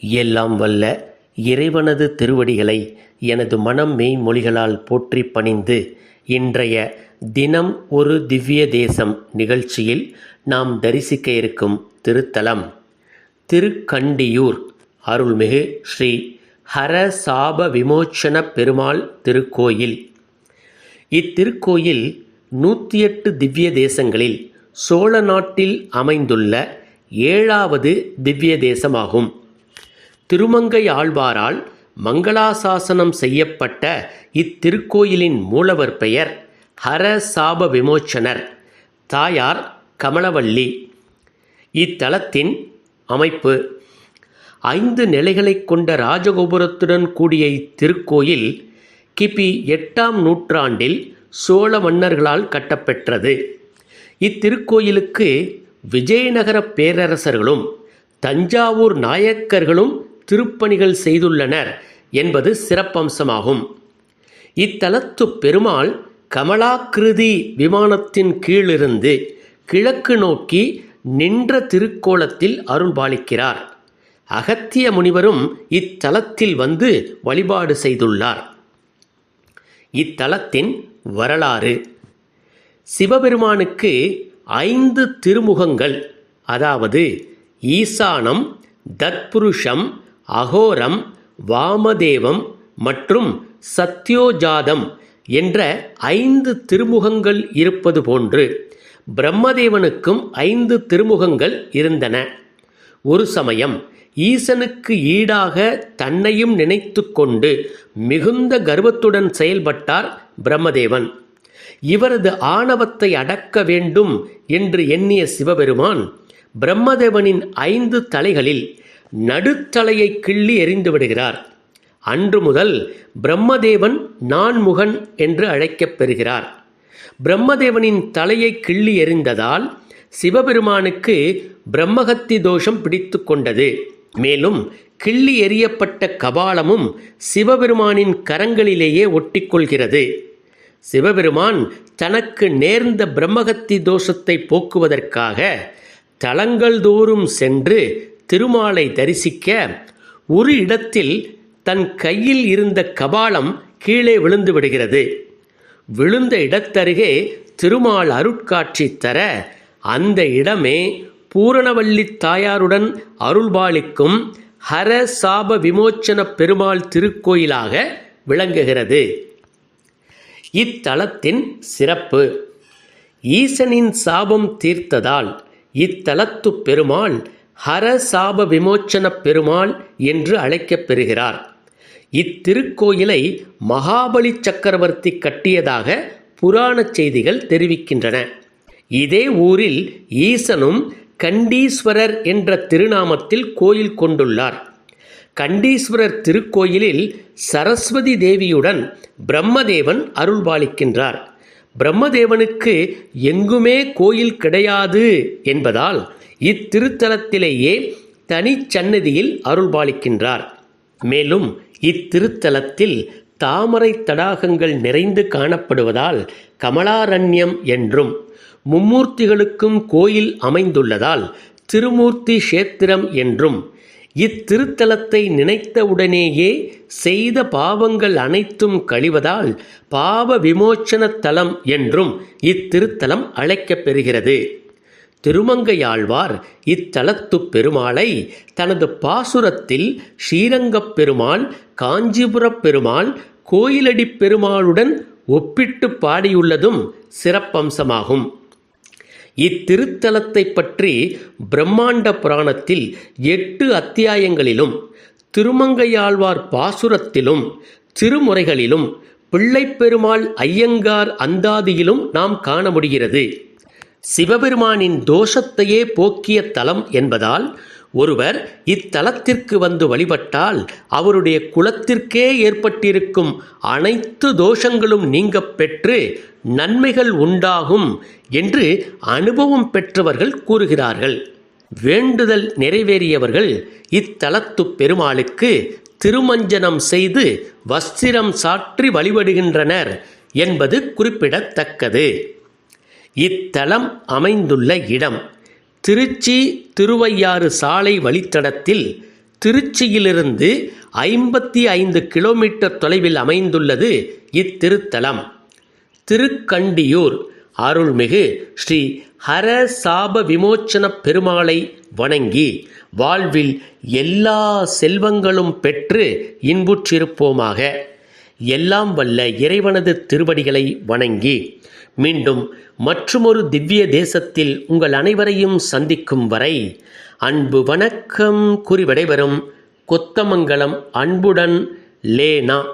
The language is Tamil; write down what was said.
எல்லாம் வல்ல இறைவனது திருவடிகளை எனது மனம் மெய் மொழிகளால் போற்றி பணிந்து இன்றைய தினம் ஒரு திவ்ய தேசம் நிகழ்ச்சியில் நாம் தரிசிக்க இருக்கும் திருத்தலம். திருக்கண்டியூர். அருள்மிகு ஸ்ரீ ஹர சாப விமோச்சன பெருமாள் திருக்கோயில். இத்திருக்கோயில் நூற்றி எட்டு திவ்ய தேசங்களில் சோழ நாட்டில் அமைந்துள்ள ஏழாவது திவ்ய தேசமாகும். திருமங்கை ஆழ்வாரால் மங்களாசாசனம் செய்யப்பட்ட இத்திருக்கோயிலின் மூலவர் பெயர் ஹர சாப விமோச்சனர் தாயார் கமலவள்ளி இத்தலத்தின் அமைப்பு ஐந்து நிலைகளைக் கொண்ட ராஜகோபுரத்துடன் கூடிய இத்திருக்கோயில் கிபி எட்டாம் நூற்றாண்டில் சோழ மன்னர்களால் கட்டப்பெற்றது. இத்திருக்கோயிலுக்கு விஜயநகர பேரரசர்களும் தஞ்சாவூர் நாயக்கர்களும் திருப்பணிகள் செய்துள்ளனர் என்பது சிறப்பம்சமாகும். இத்தலத்து பெருமாள் கமலாக்கிருதி விமானத்தின் கீழிருந்து கிழக்கு நோக்கி நின்ற திருக்கோலத்தில் அருள்பாலிக்கிறார். அகத்திய முனிவரும் இத்தலத்தில் வந்து வழிபாடு செய்துள்ளார். இத்தலத்தின் வரலாறு. சிவபெருமானுக்கு ஐந்து திருமுகங்கள் அதாவது ஈசானம் தத்புருஷம் அகோரம் வாமதேவம் மற்றும் சத்யோஜாதம் என்ற ஐந்து திருமுகங்கள் இருப்பது போன்று பிரம்மதேவனுக்கும் ஐந்து திருமுகங்கள் இருந்தன. ஒரு சமயம் ஈசனுக்கு ஈடாக தன்னையும் நினைத்து கொண்டு மிகுந்த கர்வத்துடன் செயல்பட்டார் பிரம்மதேவன். இவரது ஆணவத்தை அடக்க வேண்டும் என்று எண்ணிய சிவபெருமான் பிரம்மதேவனின் ஐந்து தலைகளில் நடுத்தலையை கிள்ளி எறிந்து விடுகிறார். அன்று முதல் பிரம்மதேவன் நான்முகன் என்று அழைக்கப் பெறுகிறார். பிரம்மதேவனின் தலையை கிள்ளி எறிந்ததால் சிவபெருமானுக்கு பிரம்மகத்தி தோஷம் பிடித்து கொண்டது. மேலும் கிள்ளி எறியப்பட்ட கபாலமும் சிவபெருமானின் கரங்களிலேயே ஒட்டிக்கொள்கிறது சிவபெருமான் தனக்கு நேர்ந்த பிரம்மகத்தி தோஷத்தை போக்குவதற்காக தளங்கள் தோறும் சென்று திருமாலை தரிசிக்க ஒரு இடத்தில் தன் கையில் இருந்த கபாலம் கீழே விழுந்து விடுகிறது. விழுந்த இடத்தருகே திருமால் அருட்காட்சி தர அந்த இடமே பூரணவல்லி தாயாருடன் அருள்பாலிக்கும் ஹர சாப விமோச்சன பெருமாள் திருக்கோயிலாக விளங்குகிறது. இத்தலத்தின் சிறப்பு. ஈசனின் சாபம் தீர்த்ததால் இத்தலத்து பெருமாள் ஹர சாப விமோச்சன பெருமாள் என்று அழைக்கப்பெறுகிறார் இத்திருக்கோயிலை மகாபலி சக்கரவர்த்தி கட்டியதாக புராணச் செய்திகள் தெரிவிக்கின்றன. இதே ஊரில் ஈசனும் கண்டீஸ்வரர் என்ற திருநாமத்தில் கோயில் கொண்டுள்ளார். கண்டீஸ்வரர் திருக்கோயிலில் சரஸ்வதி தேவியுடன் பிரம்மதேவன் அருள்பாலிக்கின்றார். பிரம்மதேவனுக்கு எங்குமே கோயில் கிடையாது என்பதால் இத்திருத்தலத்திலேயே தனிச்சன்னதியில் அருள்பாலிக்கின்றார். மேலும் இத்திருத்தலத்தில் தாமரை தடாகங்கள் நிறைந்து காணப்படுவதால் கமலாரண்யம் என்றும் மும்மூர்த்திகளுக்கும் கோயில் அமைந்துள்ளதால் திருமூர்த்தி கஷேத்திரம் என்றும் இத்திருத்தலத்தை நினைத்தவுடனேயே செய்த பாவங்கள் அனைத்தும் கழிவதால் பாவ விமோச்சன தலம் என்றும் இத்திருத்தலம் அழைக்கப் பெறுகிறது. திருமங்கையாழ்வார் இத்தலத்து பெருமாளை தனது பாசுரத்தில் ஸ்ரீரங்கப் பெருமாள் காஞ்சிபுரப் பெருமாள் கோயிலடிப் பெருமாளுடன் ஒப்பிட்டு பாடியுள்ளதும் சிறப்பம்சமாகும். இத்திருத்தலத்தை பற்றி பிரம்மாண்ட புராணத்தில் எட்டு அத்தியாயங்களிலும் திருமங்கையாழ்வார் பாசுரத்திலும் திருமுறைகளிலும் பிள்ளைப்பெருமாள் ஐயங்கார் அந்தாதியிலும் நாம் காண முடிகிறது. சிவபெருமானின் தோஷத்தையே போக்கிய தலம் என்பதால் ஒருவர் இத்தலத்திற்கு வந்து வழிபட்டால் அவருடைய குலத்திற்கே ஏற்பட்டிருக்கும் அனைத்து தோஷங்களும் நீங்கப் பெற்று நன்மைகள் உண்டாகும் என்று அனுபவம் பெற்றவர்கள் கூறுகிறார்கள். வேண்டுதல் நிறைவேறியவர்கள் இத்தலத்து பெருமாளுக்கு திருமஞ்சனம் செய்து வஸ்திரம் சாற்றி வழிபடுகின்றனர் என்பது குறிப்பிடத்தக்கது. இத்தலம் அமைந்துள்ள இடம் திருச்சி திருவையாறு சாலை வழித்தடத்தில் திருச்சியிலிருந்து ஐம்பத்தி ஐந்து கிலோமீட்டர் தொலைவில் அமைந்துள்ளது இத்திருத்தலம். திருக்கண்டியூர் அருள்மிகு ஸ்ரீ ஹர சாப விமோச்சன பெருமாளை வணங்கி வாழ்வில் எல்லா செல்வங்களும் பெற்று இன்புற்றிருப்போமாக. எல்லாம் வல்ல இறைவனது திருவடிகளை வணங்கி மீண்டும் மற்றுமொரு திவ்ய தேசத்தில் உங்கள் அனைவரையும் சந்திக்கும் வரை அன்பு வணக்கம். கூறி விடைபெறும் கொத்தமங்கலம் அன்புடன் லேனா.